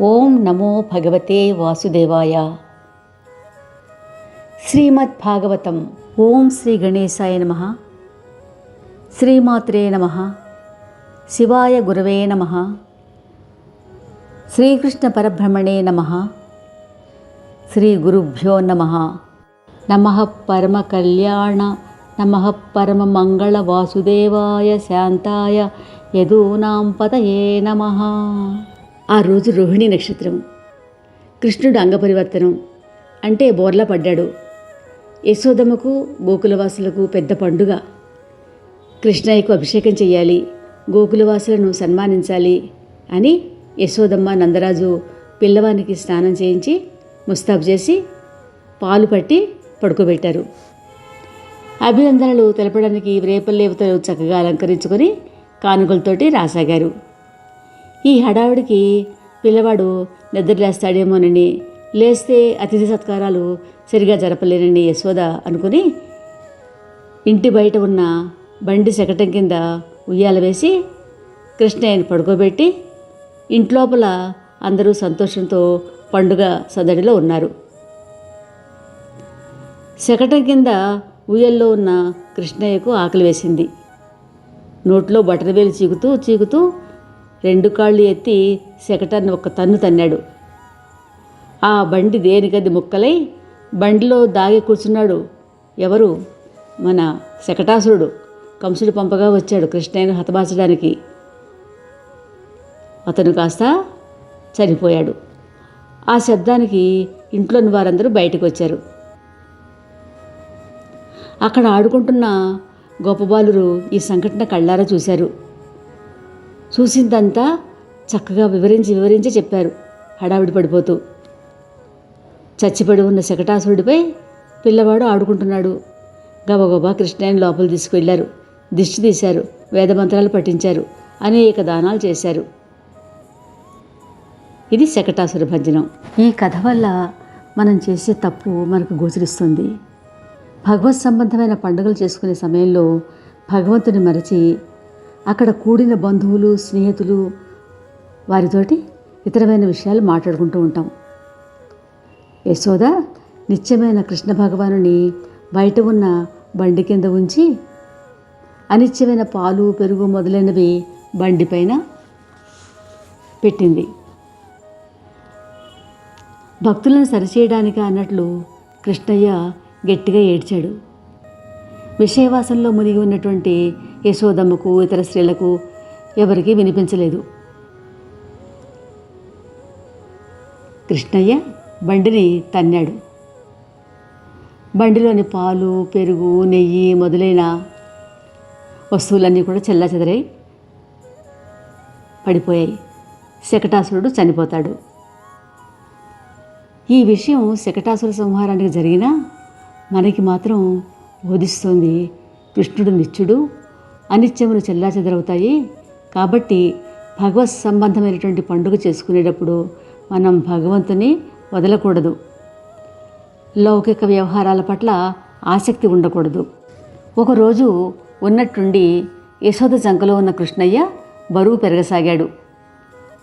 ఓం నమో భగవతే వాసుదేవాయ. శ్రీమద్ భాగవతం ఓం శ్రీ గణేశాయ నమ. శ్రీమాత్రే నమ. శివాయ గురవే నమ. శ్రీకృష్ణ పరబ్రహ్మణే నమ. శ్రీ గురుభ్యో నమ. నమ పరమ కళ్యాణ నమ పరమ మంగళ వాసుదేవాయ శాంతాయ యదూనాం పతయే నమ. ఆ రోజు రోహిణి నక్షత్రం. కృష్ణుడు అంగపరివర్తనం. అంటే బోర్లా పడ్డాడు. యశోదమ్మకు గోకులవాసులకు పెద్ద పండుగ. కృష్ణయ్యకు అభిషేకం చెయ్యాలి. గోకులవాసులను సన్మానించాలి అని యశోదమ్మ నందరాజు పిల్లవానికి స్నానం చేయించి ముస్తాబు చేసి పాలు పట్టి పడుకోబెట్టారు. అభినందనలు తెలపడానికి రేపల్లేవతలు చక్కగా అలంకరించుకొని కానుకలతోటి రాసాగారు. ఈ హడావుడికి పిల్లవాడు నిద్రలేస్తాడేమోనని లేస్తే అతిథి సత్కారాలు సరిగా జరపలేనని యశోద అనుకుని ఇంటి బయట ఉన్న బండి శకటం కింద ఉయ్యాల వేసి కృష్ణయ్యని పడుకోబెట్టి ఇంట్లోపల అందరూ సంతోషంతో పండుగ సదడిలో ఉన్నారు. శకటం కింద ఉయ్యల్లో ఉన్న కృష్ణయ్యకు ఆకలి వేసింది. నోట్లో వేలు చీకుతూ చీకుతూ రెండు కాళ్ళు ఎత్తి శకటాన్ని ఒక తన్ను తన్నాడు. ఆ బండి దేనికది ముక్కలై? బండిలో దాగి కూర్చున్నాడు ఎవరు? మన శకటాసురుడు కంసుడు పంపగా వచ్చాడు కృష్ణయ్యను హతమార్చడానికి. అతను కాస్త చనిపోయాడు. ఆ శబ్దానికి ఇంట్లోని వారందరూ బయటకు వచ్చారు అక్కడ ఆడుకుంటున్న గోపబాలురు ఈ సంఘటన కళ్ళారా చూశారు. చూసిందంతా చక్కగా వివరించి వివరించి చెప్పారు. హడావిడి పడిపోతూ. చచ్చిపడి ఉన్న శకటాసురుడిపై పిల్లవాడు ఆడుకుంటున్నాడు. గబగబా కృష్ణయ్యని లోపల తీసుకువెళ్ళారు దిష్టి తీశారు. వేదమంత్రాలు పఠించారు. అనేక దానాలు చేశారు. ఇది శకటాసుర భంజనం. ఈ కథ వల్ల మనం చేసే తప్పు మనకు గోచరిస్తుంది. భగవత్ సంబంధమైన పండుగలు చేసుకునే సమయంలో భగవంతుని మరచి అక్కడ కూడిన బంధువులు స్నేహితులు వారితోటి ఇతరమైన విషయాలు మాట్లాడుకుంటూ ఉంటాం. యశోద నిత్యమైన కృష్ణ భగవానుని బయట ఉన్న బండి కింద ఉంచి అనిత్యమైన పాలు పెరుగు మొదలైనవి బండిపైన పెట్టింది. భక్తులను సరిచేయడానికి అన్నట్లు కృష్ణయ్య గట్టిగా ఏడ్చాడు. విషయవాసంలో మునిగి ఉన్నటువంటి యశోదమ్మకు ఇతర స్త్రీలకు ఎవరికీ వినిపించలేదు. కృష్ణయ్య బండిని తన్నాడు. బండిలోని పాలు పెరుగు నెయ్యి మొదలైన వస్తువులన్నీ కూడా చెల్లాచెదరై పడిపోయాయి. శకటాసురుడు చనిపోతాడు. ఈ విషయం శకటాసుర సంహారానికి జరిగినా మనకి మాత్రం బోధిస్తోంది కృష్ణుడు నిత్యుడు అనిత్యములు చెల్లాచెదరవుతాయి. కాబట్టి భగవత్ సంబంధమైనటువంటి పండుగ చేసుకునేటప్పుడు మనం భగవంతుని వదలకూడదు. లౌకిక వ్యవహారాల పట్ల ఆసక్తి ఉండకూడదు. ఒకరోజు ఉన్నట్టుండి యశోద జంకలో ఉన్న కృష్ణయ్య బరువు పెరగసాగాడు.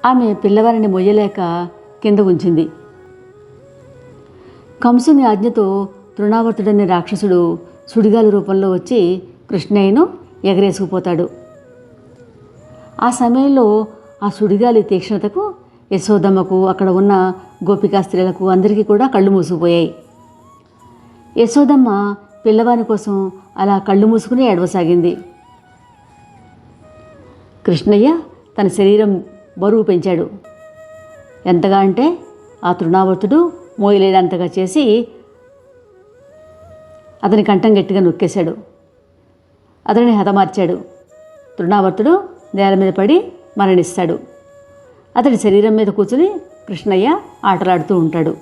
ఆమె పిల్లవారిని మొయ్యలేక కింద ఉంచింది. కంసుని ఆజ్ఞతో తృణావర్తుడనే రాక్షసుడు సుడిగాలి రూపంలో వచ్చి కృష్ణయ్యను ఎగరేసుకుపోతాడు. ఆ సమయంలో ఆ సుడిగాలి తీక్ష్ణతకు యశోదమ్మకు అక్కడ ఉన్న గోపికా స్త్రీలకు అందరికీ కూడా కళ్ళు మూసుకుపోయాయి. యశోదమ్మ పిల్లవాని కోసం అలా కళ్ళు మూసుకుని ఏడవసాగింది. కృష్ణయ్య తన శరీరం బరువు పెంచాడు. ఎంతగా అంటే ఆ తృణావర్తుడు మోయలేడంతగా చేసి అతని కంఠం గట్టిగా నొక్కేశాడు. అతనిని హతమార్చాడు తృణావర్తుడు నేల మీద పడి మరణిస్తాడు. అతడి శరీరం మీద కూర్చుని కృష్ణయ్య ఆటలాడుతూ ఉంటాడు.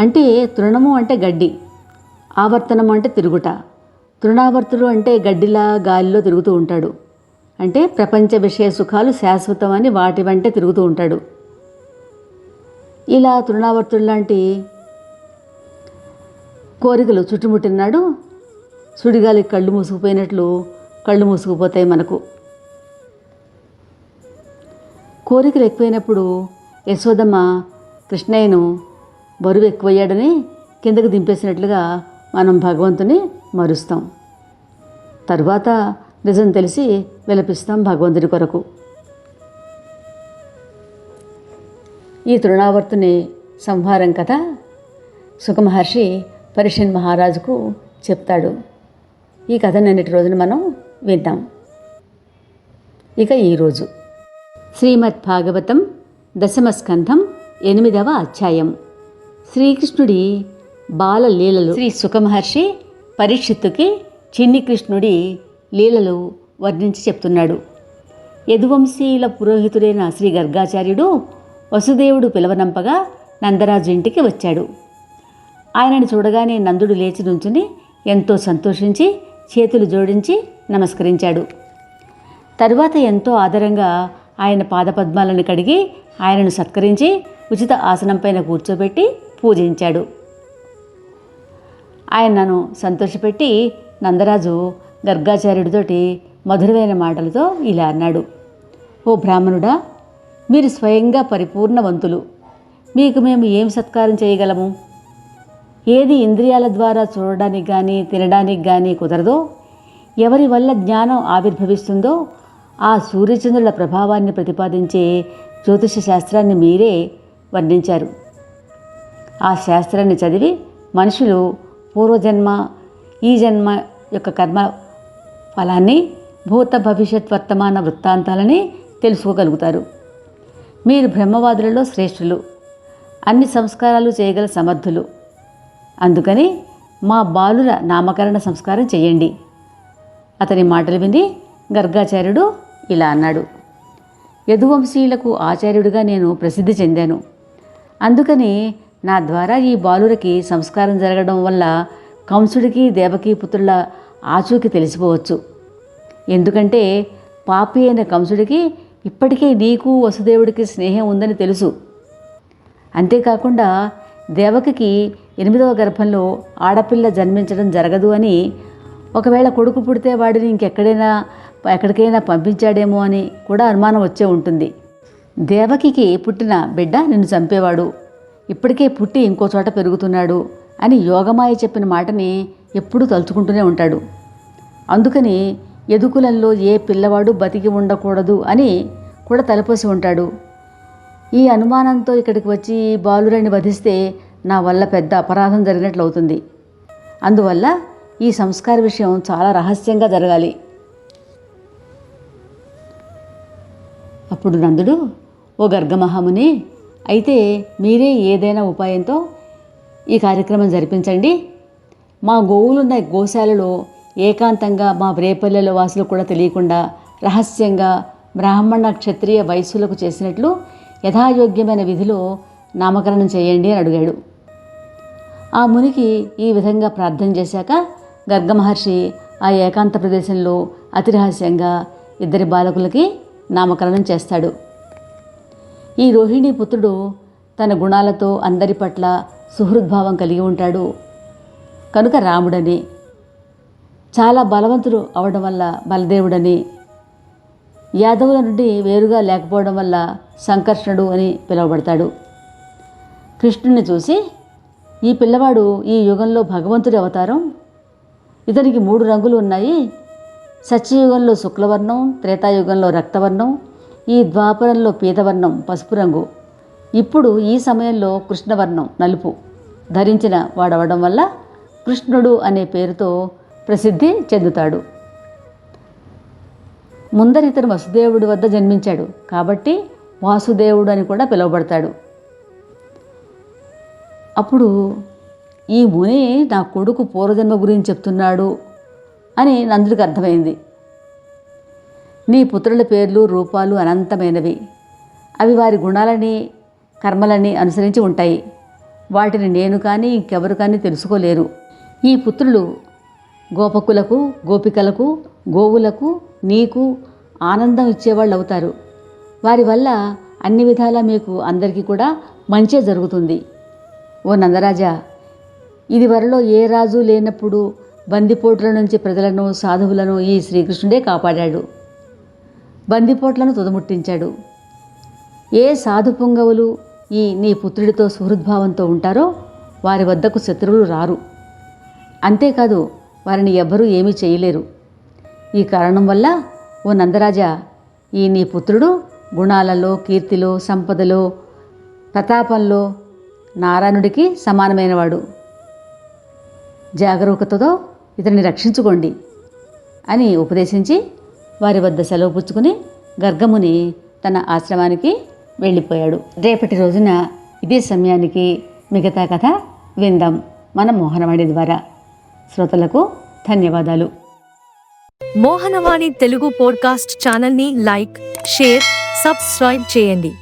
అంటే తృణము అంటే గడ్డి ఆవర్తనము అంటే తిరుగుట. తృణావర్తుడు అంటే గడ్డిలా గాలిలో తిరుగుతూ ఉంటాడు. అంటే ప్రపంచ విషయ సుఖాలు శాశ్వతమని వాటి వెంటే తిరుగుతూ ఉంటాడు. ఇలా తృణావర్తుడు లాంటి కోరికలు చుట్టుముట్టినాడు. సుడిగాలి కళ్ళు మూసుకుపోయినట్లు కళ్ళు మూసుకుపోతాయి మనకు. కోరికలు ఎక్కువైనప్పుడు యశోదమ్మ కృష్ణయ్యను బరువు ఎక్కువయ్యాడని కిందకు దింపేసినట్లుగా మనం భగవంతుని మరుస్తాం. తరువాత నిజం తెలిసి విలపిస్తాం భగవంతుడి కొరకు. ఈ తృణావర్తుని సంహారం కథ సుఖమహర్షి పరిషన్ మహారాజుకు చెప్తాడు. ఈ కథ నిన్నటి రోజున మనం వింటాం. ఇక ఈరోజు శ్రీమద్ భాగవతం దశమస్కంధం ఎనిమిదవ అధ్యాయం. శ్రీకృష్ణుడి బాలలీలలు శ్రీ సుఖమహర్షి పరీక్షిత్తుకి చిన్ని కృష్ణుడి లీలలు వర్ణించి చెప్తున్నాడు. యదువంశీయుల పురోహితుడైన శ్రీ గర్గాచార్యుడు వసుదేవుడు పిలవనంపగా నందరాజు ఇంటికి వచ్చాడు. ఆయనను చూడగానే నందుడు లేచి నుంచుని ఎంతో సంతోషించి చేతులు జోడించి నమస్కరించాడు. తరువాత ఎంతో ఆదరంగా ఆయన పాదపద్మాలను కడిగి ఆయనను సత్కరించి ఉచిత ఆసనంపైన కూర్చోబెట్టి పూజించాడు. ఆయనను సంతోషపెట్టి నందరాజు గర్గాచార్యుడితోటి మధురమైన మాటలతో ఇలా అన్నాడు. ఓ బ్రాహ్మణుడా మీరు స్వయంగా పరిపూర్ణవంతులు. మీకు మేము ఏం సత్కారం చేయగలము? ఏది ఇంద్రియాల ద్వారా చూడడానికి కానీ తినడానికి కానీ కుదరదో ఎవరి వల్ల జ్ఞానం ఆవిర్భవిస్తుందో ఆ సూర్యచంద్రుల ప్రభావాన్ని ప్రతిపాదించే జ్యోతిష శాస్త్రాన్ని మీరే వర్ణించారు. ఆ శాస్త్రాన్ని చదివి మనుషులు పూర్వజన్మ ఈ జన్మ యొక్క కర్మ ఫలాన్ని భూత భవిష్యత్ వర్తమాన వృత్తాంతాలని తెలుసుకోగలుగుతారు. మీరు బ్రహ్మవాదులలో శ్రేష్ఠులు. అన్ని సంస్కారాలు చేయగల సమర్థులు. అందుకని మా బాలుర నామకరణ సంస్కారం చేయండి. అతని మాటలు విని గర్గాచార్యుడు ఇలా అన్నాడు. యదువంశీయులకు ఆచార్యుడిగా నేను ప్రసిద్ధి చెందాను. అందుకని నా ద్వారా ఈ బాలురకి సంస్కారం జరగడం వల్ల కంసుడికి దేవకీ పుత్రుల ఆచూకి తెలిసిపోవచ్చు. ఎందుకంటే పాపి అయిన కంసుడికి ఇప్పటికే నీకు వసుదేవుడికి స్నేహం ఉందని తెలుసు. అంతేకాకుండా దేవకికి ఎనిమిదవ గర్భంలో ఆడపిల్ల జన్మించడం జరగదు అని ఒకవేళ కొడుకు పుడితే వాడిని ఇంకెక్కడైనా ఎక్కడికైనా పంపించాడేమో అని కూడా అనుమానం వచ్చే ఉంటుంది. దేవకికి పుట్టిన బిడ్డ నిన్ను చంపేవాడు. ఇప్పటికే పుట్టి ఇంకో చోట పెరుగుతున్నాడు అని యోగమాయ చెప్పిన మాటని ఎప్పుడూ తలుచుకుంటూనే ఉంటాడు. అందుకని ఎదుకులంలో ఏ పిల్లవాడు బతికి ఉండకూడదు అని కూడా తలపోసి ఉంటాడు. ఈ అనుమానంతో ఇక్కడికి వచ్చి బాలురాన్ని వధిస్తే నా వల్ల పెద్ద అపరాధం జరిగినట్లు అవుతుంది అందువల్ల ఈ సంస్కార విషయం చాలా రహస్యంగా జరగాలి. అప్పుడు నందుడు ఓ గర్గమహాముని అయితే మీరే ఏదైనా ఉపాయంతో ఈ కార్యక్రమం జరిపించండి. మా గోవులున్న గోశాలలో ఏకాంతంగా మా వ్రేపల్లెల వాసులు కూడా తెలియకుండా రహస్యంగా బ్రాహ్మణ క్షత్రియ వయస్సులకు చేసినట్లు యథాయోగ్యమైన విధిలో నామకరణం చేయండి అని అడిగాడు. ఆ మునికి ఈ విధంగా ప్రార్థన చేశాక గర్గమహర్షి ఆ ఏకాంత ప్రదేశంలో అతి రహస్యంగా ఇద్దరి బాలకులకి నామకరణం చేస్తాడు. ఈ రోహిణి పుత్రుడు తన గుణాలతో అందరి పట్ల సుహృద్భావం కలిగి ఉంటాడు. కనుక రాముడని చాలా బలవంతుడు అవడం వల్ల బలదేవుడని యాదవుల నుండి వేరుగా లేకపోవడం వల్ల సంకర్షణుడు అని పిలువబడతాడు. కృష్ణుని చూసి ఈ పిల్లవాడు ఈ యుగంలో భగవంతుడి అవతారం. ఇతనికి మూడు రంగులు ఉన్నాయి. సత్యయుగంలో శుక్లవర్ణం త్రేతాయుగంలో రక్తవర్ణం ఈ ద్వాపరంలో పీతవర్ణం పసుపు రంగు. ఇప్పుడు ఈ సమయంలో కృష్ణవర్ణం నలుపు. ధరించిన వాడవడం వల్ల కృష్ణుడు అనే పేరుతో ప్రసిద్ధి చెందుతాడు. ముందరితను వసుదేవుడి వద్ద జన్మించాడు. కాబట్టి వాసుదేవుడు అని కూడా పిలువబడతాడు. అప్పుడు ఈ ముని నా కొడుకు పూర్వజన్మ గురించి చెప్తున్నాడు అని నందుడికి అర్థమైంది. నీ పుత్రుల పేర్లు రూపాలు అనంతమైనవి. అవి వారి గుణాలని కర్మలని అనుసరించి ఉంటాయి. వాటిని నేను కానీ ఇంకెవరు కానీ తెలుసుకోలేరు. ఈ పుత్రులు గోపకులకు గోపికలకు గోవులకు నీకు ఆనందం ఇచ్చేవాళ్ళు అవుతారు. వారి వల్ల అన్ని విధాలా మీకు అందరికీ కూడా మంచే జరుగుతుంది. ఓ నందరాజా ఇది వరలో ఏ రాజు లేనప్పుడు బందిపోట్ల నుంచి ప్రజలను సాధువులను ఈ శ్రీకృష్ణుడే కాపాడాడు. బందిపోట్లను తుదముట్టించాడు. ఏ సాధు పొంగవులు ఈ నీ పుత్రుడితో సుహృద్భావంతో ఉంటారో వారి వద్దకు శత్రువులు రారు. అంతేకాదు వారిని ఎవ్వరూ ఏమీ చేయలేరు. ఈ కారణం వల్ల ఓ నందరాజా ఈ నీ పుత్రుడు గుణాలలో కీర్తిలో సంపదలో ప్రతాపంలో నారాయణుడికి సమానమైనవాడు. జాగరూకతతో ఇతన్ని రక్షించుకోండి అని ఉపదేశించి వారి వద్ద సెలవు పుచ్చుకుని గర్గముని తన ఆశ్రమానికి వెళ్ళిపోయాడు. రేపటి రోజున ఇదే సమయానికి మిగతా కథ విందాం. మన మోహనవాణి ద్వారా. శ్రోతలకు ధన్యవాదాలు. మోహనవాణి తెలుగు పోడ్కాస్ట్ ఛానల్ని లైక్ షేర్ సబ్స్క్రైబ్ చేయండి.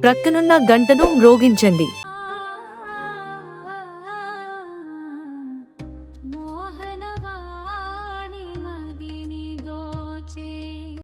ప్రక్కనున్న గంటను మ్రోగించండి.